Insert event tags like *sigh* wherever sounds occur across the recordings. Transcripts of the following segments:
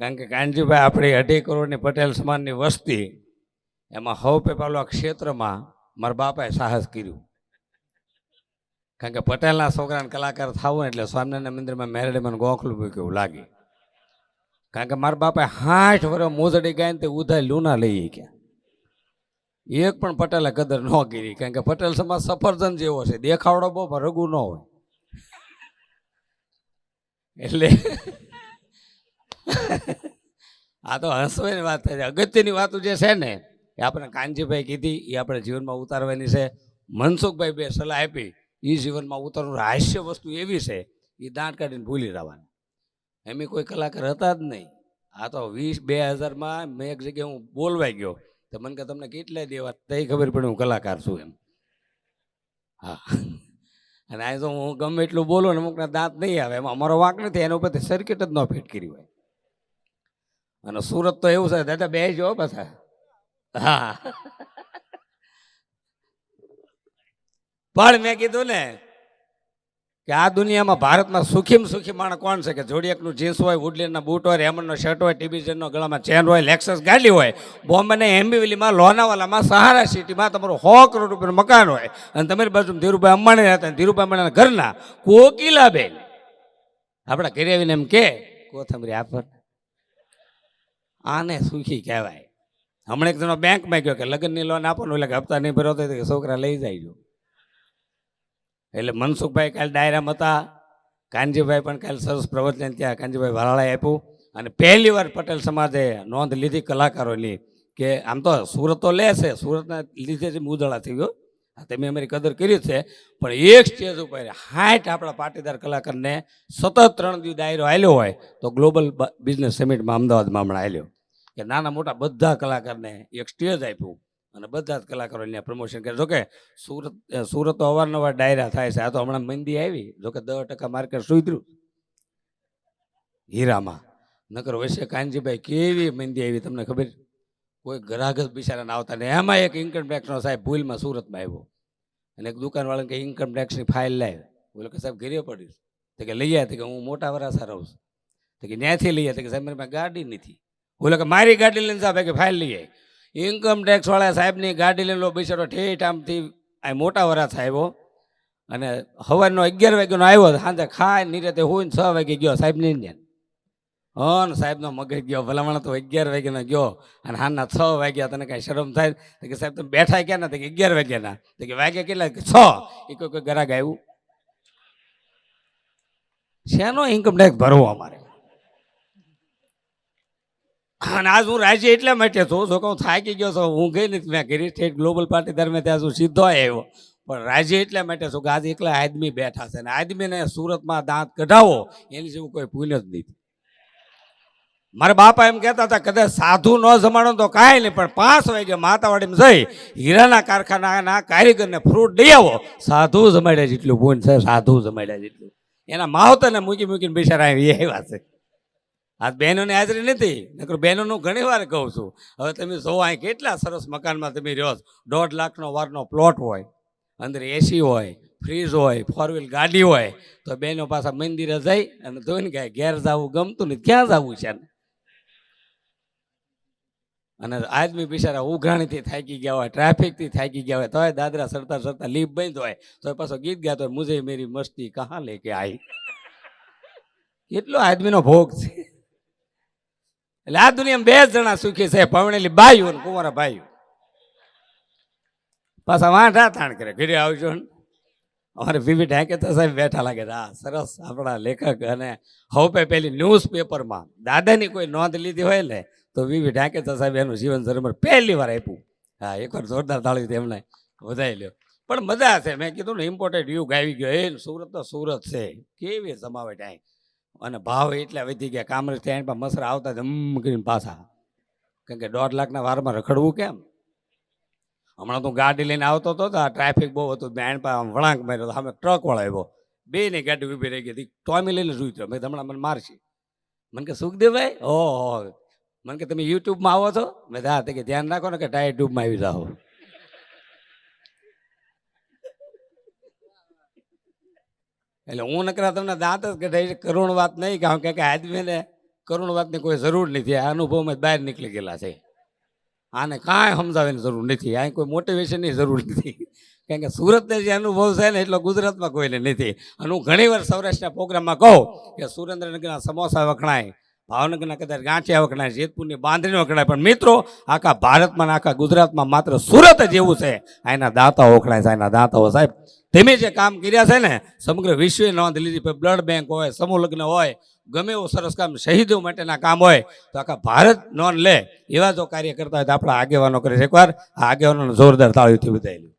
કારણ કે કાનજીભાઈ આપણી અઢી કરોડની પટેલ સમાજની વસ્તી, એમાં હવ પેપાલો ક્ષેત્રમાં મારા બાપાએ સાહસ કર્યું. કારણ કે પટેલના છોકરાને કલાકાર થવું એટલે સ્વામિનારાયણ મંદિરમાં મેરડી મને ગોખલું મૂક્યું એવું લાગે. કારણ કે મારા બાપાએ હાઠ વર્ષ મોજડી ગાયને તે ઉધાય લૂના લઈ ગયા. એક પણ પટેલે કદર ન કરી, કારણ કે પટેલ સમાજ સફરજન જેવો છે, દેખાવડો બહુ રઘુ ન હોય. એટલે *laughs* આ તો હસવાની વાત છે. અગત્યની વાતો જે છે ને, એ આપણે કાનજીભાઈ કીધી, એ આપણે જીવનમાં ઉતારવાની છે. મનસુખભાઈ બે સલાહ આપી એ જીવનમાં ઉતારવું હાસ્ય વસ્તુ એવી છે એ દાંત કાઢીને ભૂલી રહેવાની એમ કોઈ કલાકાર હતા જ નહીં. આ તો વીસ બે હજારમાં મેં એક જગ્યાએ હું બોલવાઈ ગયો, તો મને કે તમને કેટલાય દેવા તે ખબર પડી હું કલાકાર છું એમ. હા. અને આ તો હું ગમે એટલું બોલું ને અમુકના દાંત નહીં આવે, એમાં અમારો વાંક નથી, એના ઉપરથી સર્કિટ જ ન ફિટ કરી હોય. અને સુરત તો એવું છે, દાદા બે જો પાછા. હા. પણ મેં કીધું ને કે આ દુનિયામાં ભારતમાં સુખીમાં સુખી માણસ કોણ છે? કે જોડિયકનું જીન્સ હોય વુડલેન્ડના બૂટ હોય રેમન્ડનો શર્ટ હોય ટીબીજનનો ગળામાં ચેન હોય લેક્સસ ગાડી હોય, બોમ્બેને એમ્બીવલીમાં, લોનાવાલામાં, સહારા સિટીમાં તમારું સો કરોડ રૂપિયાનું મકાન હોય. અને તમારી બાજુ ધીરુભાઈ અંબાણી રહેતા ધીરુભાઈ અંબાણીના ઘરના કોકિલાબેન. આપણા ઘરે આવીને એમ કે કોથમરી આપર આને સુખી કહેવાય. હમણાં એક જણો બેંકમાં ગયો કે લગ્નની લોન આપો ને એટલે હપ્તા નહીં ભરો તો છોકરા લઈ જાય એટલે મનસુખભાઈ કાલે ડાયરામાં હતા, કાનજીભાઈ પણ કાલે સરસ પ્રવચન ત્યાં કાનજીભાઈ વાલાળાએ આપ્યું અને પહેલી વાર પટેલ સમાજે નોંધ લીધી કલાકારોની કે આમ તો સુરત તો લે છે, સુરતના લીધે જ મુદળા થઈ ગયો. તમે અમારી કદર કરી છે, પણ એક સ્ટેજ ઉપર હાઠ આપણા પાટીદાર કલાકારને સતત ત્રણ દિવસ ડાયરો આવ્યો હોય તો ગ્લોબલ બિઝનેસ સમિટમાં અમદાવાદમાં હમણાં આવ્યો કે નાના મોટા બધા કલાકારને એક સ્ટેજ આપ્યું અને બધા જ કલાકારો ત્યાં પ્રમોશન કરે જોકે સુરત સુરત તો અવારનવાર ડાયરા થાય છે. આ તો હમણાં મંદી આવી. જોકે દસ ટકા માર્કેટ સુધર્યું. હીરામાં. નકર વૈશ્ય કાનજીભાઈ કેવી મંદી આવી તમને ખબર? કોઈ ગ્રાહક બિચારાને આવતા ને એમાં એક ઇન્કમ ટેક્સનો સાહેબ ભૂલમાં સુરતમાં આવ્યો. અને એક દુકાનવાળાને કે ઇન્કમ ટેક્સની ફાઇલ લાવે બોલો, કે સાહેબ, ઘરે પડીશ તો કે, લઈ આવ્યા કે, હું મોટા વરાસા રહું છું. તો કે ન્યાયથી લઈ આવ્યા કે, સાહેબ, મારી ગાડી નથી. બોલો, કે, મારી ગાડી લઈને સાહેબ કે ફાઇલ લઈ આવી ઇન્કમ ટેક્સવાળા સાહેબની ગાડી લઈને લો બિચારો ઠેઠ આમથી આ મોટા વરાસ આવ્યો. અને હવારનો અગિયાર વાગ્યાનો આવ્યો, સાંજે ખાય નીરે હોય છ વાગે ગયો સાહેબ ને ત્યાં હં ને સાહેબનો મગજ ગયો. ભલામણ તો અગિયાર વાગ્યાનો ગયો અને હાના છ વાગ્યા. તને કાંઈ શરમ થાય? તો કે સાહેબ, તમે બેઠા ક્યાં ના તો કે અગિયાર વાગ્યાના. તો કે વાગ્યા કેટલા? છ. એ કોઈ કોઈ ગ્રાહક આવ્યું. શેનો ઇન્કમ ટેક્સ ભરવો અમારે? અને આજ હું રાજ્ય એટલા માટે છું. જો કે હું થાકી ગયો છું. હું ગઈ નથી. મેં ઘરે સ્ટેટ ગ્લોબલ પાર્ટી દરમિયાન ત્યાં શું સીધો આવ્યો. પણ રાજ્ય એટલા માટે છું કે આજે એકલા આદમી બેઠા છે. અને આદમીને સુરતમાં દાંત કઢાવો. એની જેવું કોઈ ભૂલ જ નથી. મારા બાપા એમ કહેતા હતા, કદાચ સાધુ ન જમાડો તો કાંઈ નહીં, પણ પાંચ વાગે માતાવાડીમાં જઈ હીરાના કારખાનાના કારીગરને ફ્રૂટ લઈ આવો. સાધુ જમાડ્યા જેટલું પૂન છે, સાધુ જમાડ્યા જેટલું. એના માવતરને મૂકી મૂકીને બિચારા આવી વાત છે. આજ બહેનોની હાજરી નથી, નકર બહેનોનું ઘણી વાર કહું છું. હવે તમે જોવો અહીં કેટલા સરસ મકાનમાં તમે રહ્યો દોઢ લાખનો વારનો પ્લોટ હોય, અંદર એસી હોય ફ્રીજ હોય ફોર વ્હીલ ગાડી હોય, તો બહેનો પાછા મંદિરે જઈ અને ધોઈને ગયા ઘેર જવું ગમતું નથી, ક્યાં જવું છે? ને અને આદમી બિચારા ઉઘરાણીથી થાકી ગયા હોય, ટ્રાફિકથી થાકી ગયા હોય, તોય દાદરા સરતા સરતા લીપ બંધ હોય તો પાછો ગીત ગાતો હોય, મુજે મેરી મસ્તી કહા લે કે આઈ? એટલો આદમીનો ભોગ છે. એટલે આ દુનિયામાં બે જણા સુખી છે પવણેલી બાઈઓ અને કુંવરા ભાઈઓ પાછા વાંઢા તાણ કરે, ઘરે આવજો અમારે વિવિધ ઢાંકે તો સાહેબ બેઠા લાગે હા સરસ આપણા લેખક અને હવે પેલી ન્યૂઝ પેપરમાં દાદાની કોઈ નોંધ લીધી હોય ને તો વિવી ઢાંકે તો સાહેબ એનું જીવન ધર્મ પહેલી વાર આપ્યું. હા, એકવાર જોરદાર તાળી એમને વધારી લ્યો. પણ મજા છે, મેં કીધું ને ઇમ્પોર્ટેન્ટ યુગ આવી ગયો. એ સુરત તો સુરત છે. કેવી જમાવટ અહીં? અને ભાવ એટલા વધી ગયા, કામરેજ પણ મસરા આવતા જમ કરીને પાછા. કારણ કે દોઢ લાખના વારમાં રખડવું કેમ? હમણાં તું ગાડી લઈને આવતો હતો તો આ ટ્રાફિક બહુ હતું બેન પા આમ વળાંક માર્યો તો સામે ટ્રકવાળો આવ્યો. બે ની ગાડી ઊભી રહી ગઈ હતી ટોમી લઈને જોઈ મેં હમણાં મને મારશે. મને કે, સુખદેવભાઈ? ઓહો મને કે તમે યુટ્યુબમાં આવો છો? મેં હા, તે કે ધ્યાન રાખો ને કે ટાયર ટ્યુબમાં આવી જાઓ. એટલે હું નકરા તમને દાંત જ કઢાઈ કરુણ વાત નહીં, કારણ કે આદમીને કરુણ વાતની કોઈ જરૂર નથી. આ અનુભવમાં બહાર નીકળી ગયેલા છે. આને કાંઈ સમજાવવાની જરૂર નથી. આ કોઈ મોટિવેશનની જરૂર નથી. કારણ કે સુરતને જે અનુભવ છે ને, એટલો ગુજરાતમાં કોઈને નથી. અને હું ઘણીવાર સૌરાષ્ટ્રના પ્રોગ્રામમાં કહું કે સુરેન્દ્રનગરના સમોસા વખણાય. ભાવનગરના કદાચ ગાંઠિયા વખણાય, જેતપુરની બાંધણી વખણાય, પણ મિત્રો, આખા ભારતમાં આખા ગુજરાતમાં માત્ર સુરત જ એવું છે. આ એના દાંતાઓ વખણાય છે એના દાંતાઓ સાહેબ. તમે જે કામ કર્યા છે ને, સમગ્ર વિશ્વે નોંધ લીધી બ્લડ બેંક હોય, સમૂહ લગ્ન હોય, ગમે એવું સરસ કામ શહીદો માટેના કામ હોય, તો આખા ભારત નોંધ લે. એવા જો કાર્ય કરતા હોય તો આપણા આગેવાનો કરે છે. એકવાર આ આગેવાનોને જોરદાર તાળીઓથી વધાયેલું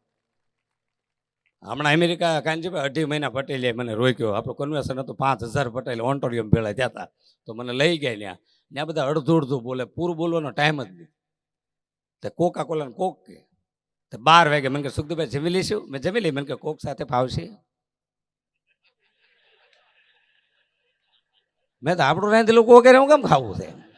હમણાં અમેરિકા કાંજીભાઈ અઢી મહિના પટેલે મને રોક્યો. આપણું કન્વેન્શન હતું, પાંચ હજાર પટેલ ઓન્ટોરિયમ ભેળા થયા હતા. તો મને લઈ ગયા ત્યાં. ત્યાં બધા અડધું અડધું બોલે, પૂરું બોલવાનો ટાઈમ જ નહીં. તે કોકા કોલાને કોક કે. તો બાર વાગે મને કે સુખદુભાઈ જમી લઈશું? મેં જમી લઈ, મને કે, કોક સાથે ફાવશે. મેં તો આપણું રાંધેલું કોક હું કેમ ખાવું છે